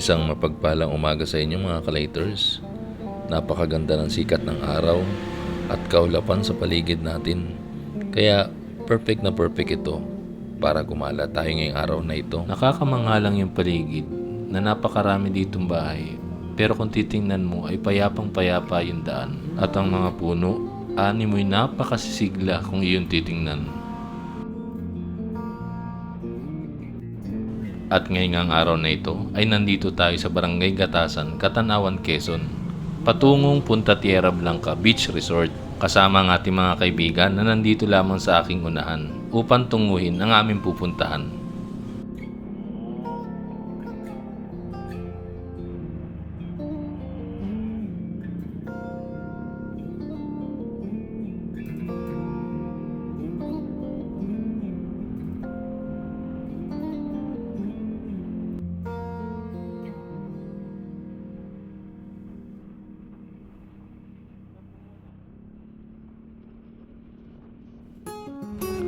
Isang mapagpalang umaga sa inyo mga kalaters. Napakaganda ng sikat ng araw at kaulapan sa paligid natin. Kaya perfect na perfect ito para gumala tayo ngayong araw na ito. Nakakamanghalang yung paligid na napakarami ditong bahay. Pero kung titingnan mo ay payapang payapa yung daan. At ang mga puno, ani mo'y napakasisigla kung iyon titingnan. At ngayong araw na ito ay nandito tayo sa Barangay Gatasan, Katanawan, Quezon. Patungong Punta Tierra Blanca Beach Resort kasama ang ating mga kaibigan na nandito lamang sa aking unahan upang tunguhin ang aming pupuntahan.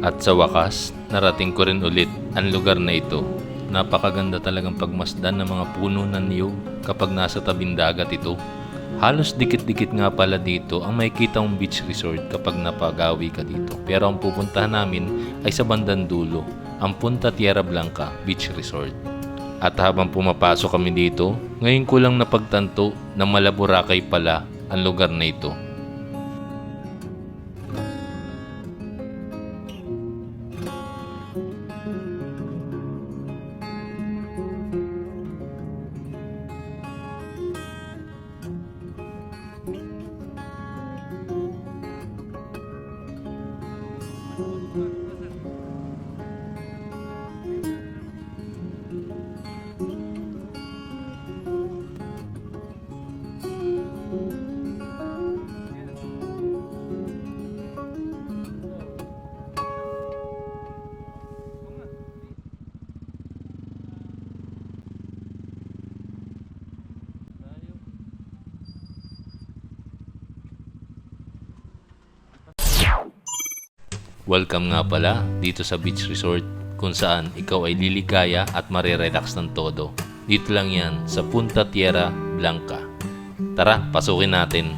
At sa wakas, narating ko rin ulit ang lugar na ito. Napakaganda talagang pagmasdan ng mga puno ng niyog kapag nasa tabing dagat ito. Halos dikit-dikit nga pala dito ang makikita mong beach resort kapag napagawi ka dito. Pero ang pupuntahan namin ay sa bandang dulo, ang Punta Tierra Blanca Beach Resort. At habang pumapasok kami dito, ngayon ko lang napagtanto na Malaburakay pala ang lugar na ito. Welcome nga pala dito sa beach resort kung saan ikaw ay liligaya at marirelax ng todo. Dito lang yan sa Punta Tierra Blanca. Tara, pasukin natin.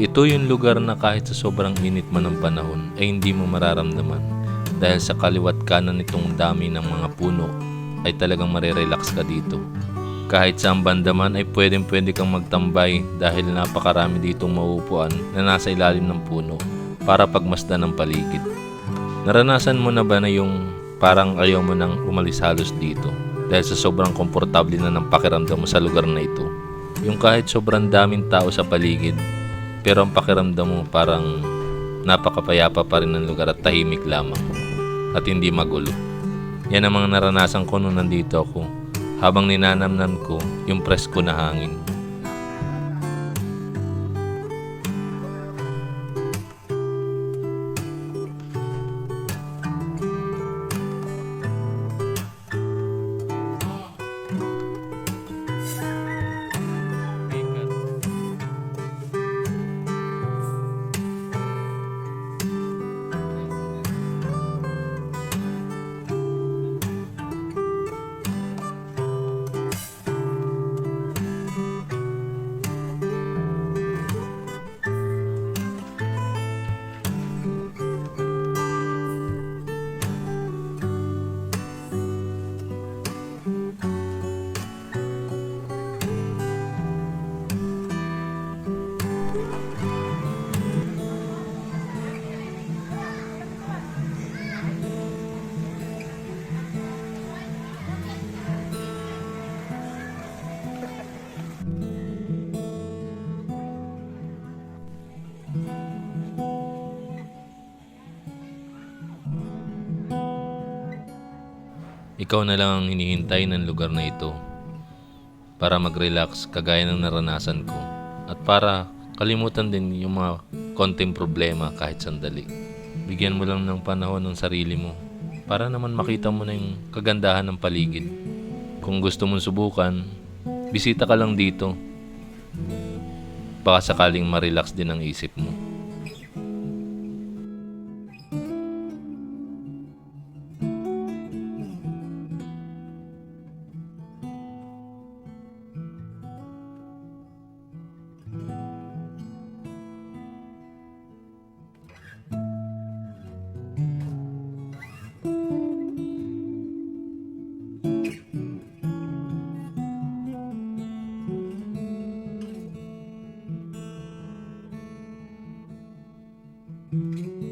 Ito yung lugar na kahit sa sobrang init man ng panahon ay hindi mo mararamdaman dahil sa kaliwat kanan nitong dami ng mga puno ay talagang marirelax ka dito. Kahit sa banda man ay pwedeng pwede kang magtambay dahil napakarami ditong mauupuan na nasa ilalim ng puno para pagmasdan ng paligid. Naranasan mo na ba na yung parang ayaw mo nang umalis halos dito dahil sa sobrang komportable na ng pakiramdam mo sa lugar na ito? Yung kahit sobrang daming tao sa paligid pero ang pakiramdam mo parang napakapayapa pa rin ng lugar at tahimik lamang at hindi magulo. Yan ang mga naranasan ko nung nandito ako habang ninanamnam ko yung presko na hangin. Ikaw na lang ang hinihintay ng lugar na ito para mag-relax kagaya ng naranasan ko at para kalimutan din yung mga konting problema kahit sandali. Bigyan mo lang ng panahon ng sarili mo para naman makita mo na yung kagandahan ng paligid. Kung gusto mong subukan, bisita ka lang dito. Baka sakaling ma-relax din ang isip mo. Mm-hmm.